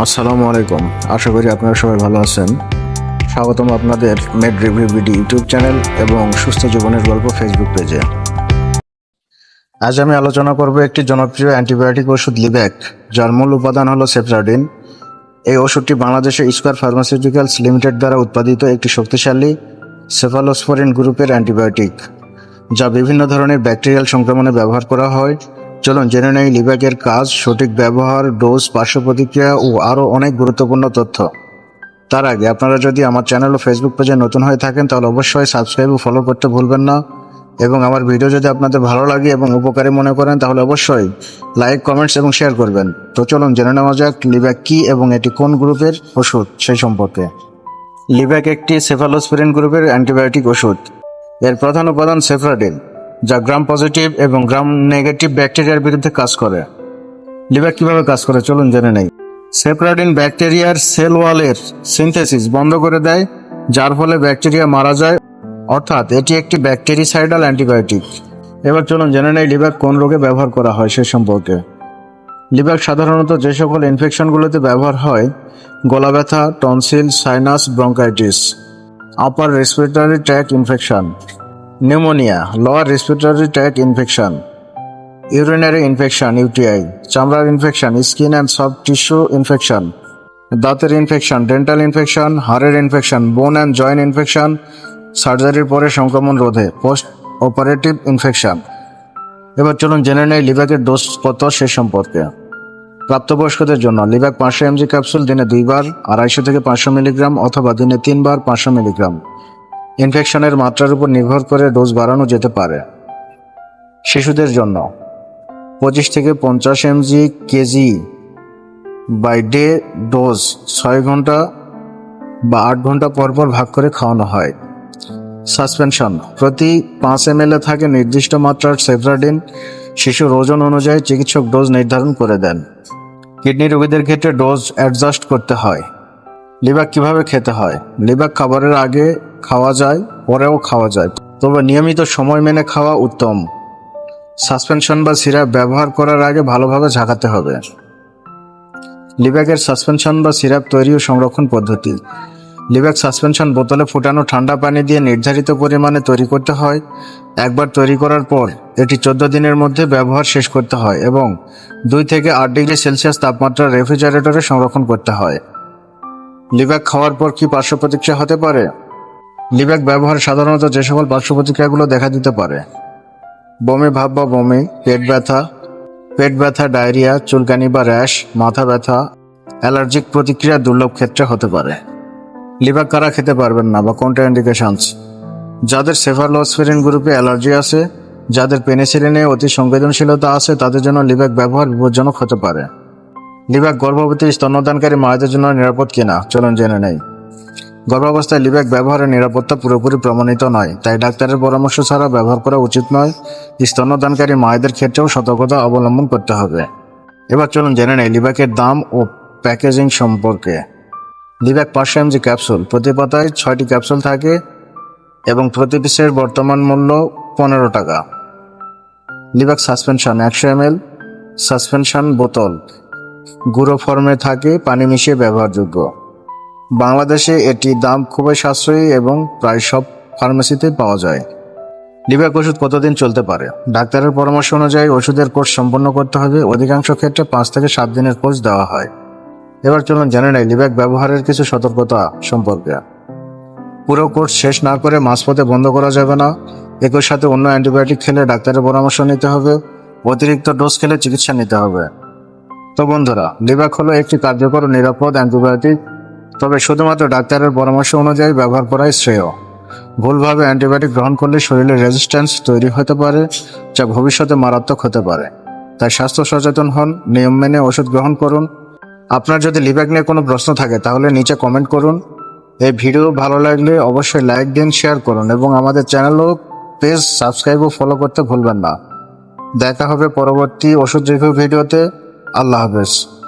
আসসালামু আলাইকুম। আশা করি আপনারা সবাই ভালো আছেন। স্বাগতম আপনাদের med review BD YouTube channel এবং সুস্থ জীবনের গল্প ফেসবুক পেজে। আজ আমি আলোচনা করব একটি জনপ্রিয় অ্যান্টিবায়োটিক ওষুধ লিব্যাক যার মূল উপাদান হলো সেফ্রাডিন এই ওষুধটি বাংলাদেশের স্কোয়ার ফার্মাসিউটিক্যালস লিমিটেড দ্বারা উৎপাদিত একটি শক্তিশালী সেফালোস্পোরিন গ্রুপের অ্যান্টিবায়োটিক, যা বিভিন্ন ধরনের ব্যাকটেরিয়াল সংক্রমণে ব্যবহার করা হয় চলুন জেনে নেই লিব্যাকের কাজ, সঠিক ব্যবহার, ডোজ পার্শ্ব প্রতিক্রিয়া ও আরও অনেক গুরুত্বপূর্ণ তথ্য। তার আগে আপনারা যদি আমার চ্যানেল ও ফেসবুক পেজে নতুন হয়ে থাকেন, তাহলে অবশ্যই সাবস্ক্রাইব ও ফলো করতে ভুলবেন না। এবং আমার ভিডিও যদি আপনাদের ভালো লাগে এবং উপকারী মনে করেন, তাহলে অবশ্যই লাইক কমেন্টস এবং শেয়ার করবেন। তো চলুন জেনে নেওয়া যাক লিব্যাক কি এবং এটি কোন গ্রুপের ওষুধ সেই সম্পর্কে। লিব্যাক একটি সেফালোস্পিরিন গ্রুপের অ্যান্টিবায়োটিক ওষুধ। এর প্রধান উপাদান সেফ্রাডিন যা গ্রাম পজিটিভ এবং গ্রাম নেগেটিভ ব্যাকটেরিয়ার বিরুদ্ধে কাজ করে। লিভার কীভাবে কাজ করে চলুন জেনে নেই। সেপ্রাডিন ব্যাকটেরিয়ার সেল ওয়ালের সিনথেসিস বন্ধ করে দেয়, যার ফলে ব্যাকটেরিয়া মারা যায়। অর্থাৎ এটি একটি ব্যাকটেরিসাইডাল অ্যান্টিবায়োটিক এবার চলুন জেনে নেই লিভার কোন রোগে ব্যবহার করা হয় সে সম্পর্কে। লিভার সাধারণত যে সকল ইনফেকশনগুলোতে ব্যবহার হয়, গলা ব্যথা tonsil sinus bronchitis upper respiratory tract infection pneumonia lower respiratory tract infection urinary infection UTI চামড়ার infection skin and soft tissue infection দাঁতের ইনফেকশন ডেন্টাল ইনফেকশন হাড়ের infection bone and joint infection সার্জারির পরে সংক্রমণ রোধে পোস্ট অপারেটিভ ইনফেকশন এবার চলুন জেনে নেই লিভাকের ডোজ কত সে সম্পর্কে। প্রাপ্তবয়স্কদের জন্য লিভাক পাঁচশো এমজি ক্যাপসুল দিনে দুইবার, আড়াইশো থেকে পাঁচশো মিলিগ্রাম অথবা দিনে তিনবার পাঁচশো মিলিগ্রাম ইনফেকশনের মাত্রার উপর নির্ভর করে ডোজ বাড়ানো যেতে পারে। শিশুদের জন্য পঁচিশ থেকে পঞ্চাশ mg kg by day dose ছয় ঘণ্টা বা আট ঘণ্টা পর পর ভাগ করে খাওয়ানো হয়। সাসপেনশন, প্রতি পাঁচ এম থাকে নির্দিষ্ট মাত্রার সেভরাডিন। শিশুর ওজন অনুযায়ী চিকিৎসক ডোজ নির্ধারণ করে দেন। কিডনি রোগীদের ক্ষেত্রে ডোজ অ্যাডজাস্ট করতে হয়। লিবাক কীভাবে খেতে হয়? লিবাক খাবারের আগে খাওয়া যায়, পরেও খাওয়া যায়। তবে নিয়মিত সময় মেনে খাওয়া উত্তম। সাসপেনশন বা সিরাপ ব্যবহার করার আগে ভালোভাবে ঝাঁকাতে হবে। লিব্যাকের সাসপেনশন বা সিরাপ তৈরি ও সংরক্ষণ পদ্ধতি। লিব্যাক সাসপেনশন বোতলে ফুটানো ঠান্ডা পানি দিয়ে নির্ধারিত পরিমাণে তৈরি করতে হয়। একবার তৈরি করার পর এটি চোদ্দ দিনের মধ্যে ব্যবহার শেষ করতে হয় এবং দুই থেকে আট ডিগ্রি সেলসিয়াস তাপমাত্রা রেফ্রিজারেটরে সংরক্ষণ করতে হয়। লিব্যাক খাওয়ার পর কি পার্শ্ব প্রতিক্রিয়া হতে পারে? লিব্যাক ব্যবহার সাধারণত যে সকল পার্শ্ব প্রতিক্রিয়াগুলো দেখা দিতে পারে, বমি ভাব বা বমি, পেট ব্যথা পেট ব্যথা, ডায়রিয়া, চুলকানি বা র্যাশ, মাথা ব্যথা, অ্যালার্জিক প্রতিক্রিয়া দুর্লভ ক্ষেত্রে হতে পারে। লিভার কারা খেতে পারবেন না বা কোনটা ইন্ডিকেশনস যাদের সেফালোস্ফেরিন গ্রুপে অ্যালার্জি আছে, যাদের পেনিসিলিনে অতি সংবেদনশীলতা আছে, তাদের জন্য লিভাক ব্যবহার বিপজ্জনক হতে পারে। লিভাক গর্ভবতী স্তন্যদানকারী মায়েদের জন্য নিরাপদ কিনা, চলুন জেনে নেই। গর্ভাবস্থায় লিব্যাক ব্যবহারের নিরাপত্তা পুরোপুরি প্রমাণিত নয়, তাই ডাক্তারের পরামর্শ ছাড়া ব্যবহার করা উচিত নয়। স্তন্যদানকারী মায়েদের ক্ষেত্রেও সতর্কতা অবলম্বন করতে হবে। এবার চলুন জেনে নেই লিব্যাকের দাম ও প্যাকেজিং সম্পর্কে। লিব্যাক পাঁচশো এমজি ক্যাপসুল, প্রতি পাতায় ছয়টি ক্যাপসুল থাকে এবং প্রতি পিসের বর্তমান মূল্য পনেরো টাকা। লিব্যাক সাসপেনশন একশো এম এল সাসপেনশন বোতল। গুঁড়ো ফর্মে থাকে, পানি মিশিয়ে ব্যবহারযোগ্য। বাংলাদেশে এটির দাম খুবই সাশ্রয়ী এবং প্রায় সব ফার্মেসিতে পাওয়া যায়। লিব্যাক ওষুধ কতদিন চলতে পারে? ডাক্তারের পরামর্শ অনুযায়ী ওষুধের কোর্স সম্পন্ন করতে হবে। অধিকাংশ ক্ষেত্রে পাঁচ থেকে সাত দিনের কোর্স দেওয়া হয়। এবার চলুন জেনে নেই লিব্যাক ব্যবহারের কিছু সতর্কতা সম্পর্কে। পুরো কোর্স শেষ না করে মাঝপথে বন্ধ করা যাবে না। একই সাথে অন্য অ্যান্টিবায়োটিক খেলে ডাক্তারের পরামর্শ নিতে হবে। অতিরিক্ত ডোজ খেলে চিকিৎসা নিতে হবে। তো বন্ধুরা লিব্যাক হলো একটি কার্যকর নিরাপদ অ্যান্টিবায়োটিক। তবে শুধুমাত্র ডাক্তারের পরামর্শ অনুযায়ী ব্যবহার করাই শ্রেয়। ভুলভাবে অ্যান্টিবায়োটিক গ্রহণ করলে শরীরে রেজিস্ট্যান্স তৈরি হতে পারে, যা ভবিষ্যতে মারাত্মক হতে পারে। তাই স্বাস্থ্য সচেতন হন, নিয়ম মেনে ওষুধ গ্রহণ করুন। আপনার যদি লিব্যাক নিয়ে কোনো প্রশ্ন থাকে, তাহলে নিচে কমেন্ট করুন। এই ভিডিও ভালো লাগলে অবশ্যই লাইক দিন শেয়ার করুন এবং আমাদের চ্যানেলও পেজ সাবস্ক্রাইব ও ফলো করতে ভুলবেন না। দেখা হবে পরবর্তী ওষুধ রিভিউ ভিডিওতে। আল্লাহ হাফেজ।